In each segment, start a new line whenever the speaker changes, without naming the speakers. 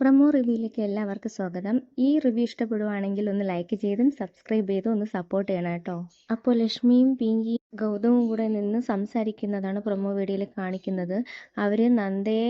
Promo റിവ്യൂയിലേക്ക് എല്ലാവർക്കും സ്വാഗതം. ഈ റിവ്യൂ ഇഷ്ടപ്പെടുവാണെങ്കിൽ ഒന്ന് ലൈക്ക് ചെയ്തും സബ്സ്ക്രൈബ് ചെയ്തും ഒന്ന് സപ്പോർട്ട് ചെയ്യണം കേട്ടോ. അപ്പോൾ ലക്ഷ്മിയും പിങ്കിയും ഗൗതമും കൂടെ നിന്ന് സംസാരിക്കുന്നതാണ് പ്രൊമോ വീഡിയോയിൽ കാണിക്കുന്നത്. അവർ നന്ദയെ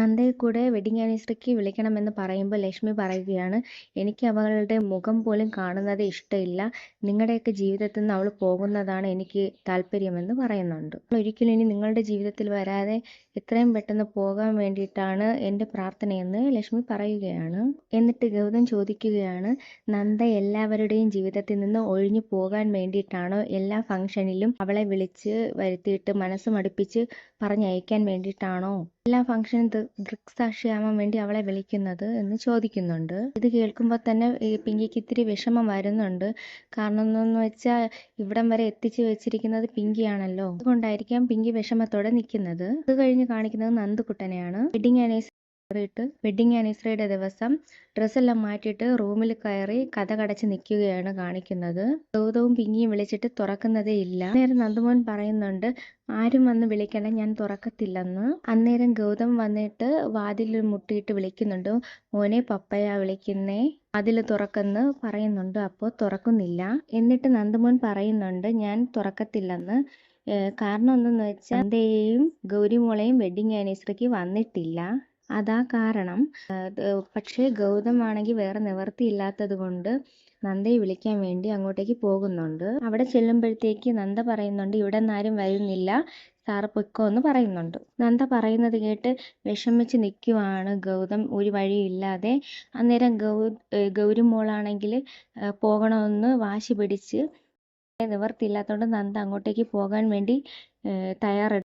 നന്ദയെ കൂടെ വെഡിങ് ആനിവേഴ്സറിക്ക് വിളിക്കണമെന്ന് പറയുമ്പോൾ ലക്ഷ്മി പറയുകയാണ് എനിക്ക് അവളുടെ മുഖം പോലും കാണുന്നത് ഇഷ്ടമില്ല. നിങ്ങളുടെയൊക്കെ ജീവിതത്തിൽ നിന്ന് അവൾ പോകുന്നതാണ് എനിക്ക് താല്പര്യമെന്ന് പറയുന്നുണ്ട്. ഒരിക്കലും ഇനി നിങ്ങളുടെ ജീവിതത്തിൽ വരാതെ എത്രയും പെട്ടെന്ന് പോകാൻ വേണ്ടിയിട്ടാണ് എന്റെ പ്രാർത്ഥനയെന്ന് ലക്ഷ്മി പറയുകയാണ്. എന്നിട്ട് ഗൗതം ചോദിക്കുകയാണ് നന്ദ എല്ലാവരുടെയും ജീവിതത്തിൽ നിന്ന് ഒഴിഞ്ഞു പോകാൻ വേണ്ടിയിട്ടാണോ എല്ലാ ഫംഗ്ഷനിലും അവളെ വിളിച്ച് വരുത്തിയിട്ട് മനസ്സ് മടുപ്പിച്ച് പറഞ്ഞയക്കാൻ വേണ്ടിയിട്ടാണോ? എല്ലാ ഫംഗ്ഷനും ദൃക്സാക്ഷിയാവാൻ വേണ്ടി അവളെ വിളിക്കുന്നത് എന്ന് ചോദിക്കുന്നുണ്ട്. ഇത് കേൾക്കുമ്പോൾ തന്നെ പിങ്കിക്ക് ഇത്തിരി വിഷമം വരുന്നുണ്ട്. കാരണം എന്തെന്ന് വെച്ചാൽ ഇവിടം വരെ എത്തിച്ചു വെച്ചിരിക്കുന്നത് പിങ്കിയാണല്ലോ. അതുകൊണ്ടായിരിക്കാം പിങ്കി വിഷമത്തോടെ നിൽക്കുന്നത്. ഇത് കഴിഞ്ഞ് കാണിക്കുന്നത് നന്ദുകുട്ടനെയാണ് വെഡിങ് ആനിവേഴ്സറി കയറിയിട്ട് വെഡിങ് ആനിവേഴ്സറിയുടെ ദിവസം ഡ്രസ്സെല്ലാം മാറ്റിയിട്ട് റൂമിൽ കയറി കഥ കടച്ച് നിൽക്കുകയാണ് കാണിക്കുന്നത്. ഗൗതവും പിങ്ങിയും വിളിച്ചിട്ട് തുറക്കുന്നതേ ഇല്ല. അന്നേരം നന്ദമോഹൻ പറയുന്നുണ്ട് ആരും വന്ന് വിളിക്കണം ഞാൻ തുറക്കത്തില്ലെന്ന്. അന്നേരം ഗൗതം വന്നിട്ട് വാതിൽ മുട്ടിയിട്ട് വിളിക്കുന്നുണ്ട് മോനെ പപ്പയ വിളിക്കുന്നേ. അതിൽ തുറക്കെന്ന് പറയുന്നുണ്ട് അപ്പോൾ തുറക്കുന്നില്ല. എന്നിട്ട് നന്ദമോൻ പറയുന്നുണ്ട് ഞാൻ തുറക്കത്തില്ലെന്ന്. കാരണം എന്തെന്ന് വെച്ചാൽ ഗൗരിമോളെയും വെഡിങ് ആനിവേഴ്സറിക്ക് വന്നിട്ടില്ല. അതാ കാരണം. പക്ഷേ ഗൗതം ആണെങ്കിൽ വേറെ നിവർത്തിയില്ലാത്തത് കൊണ്ട് നന്ദയെ വിളിക്കാൻ വേണ്ടി അങ്ങോട്ടേക്ക് പോകുന്നുണ്ട്. അവിടെ ചെല്ലുമ്പോഴത്തേക്ക് നന്ദ പറയുന്നുണ്ട് ഇവിടെ നിന്നാരും വരുന്നില്ല. സാറ് പൊയ്ക്കോ എന്ന് പറയുന്നുണ്ട്. നന്ദ പറയുന്നത് കേട്ട് വിഷമിച്ച് നിൽക്കുവാണ് ഗൗതം. ഒരു വഴിയില്ലാതെ അന്നേരം ഗൗ ഗൗരിമോളാണെങ്കിൽ ഗൗരി മോളാണെങ്കിൽ പോകണമെന്ന് വാശി പിടിച്ച് നിവർത്തിയില്ലാത്തതുകൊണ്ട് നന്ദ അങ്ങോട്ടേക്ക് പോകാൻ വേണ്ടി തയ്യാറെടുക്കും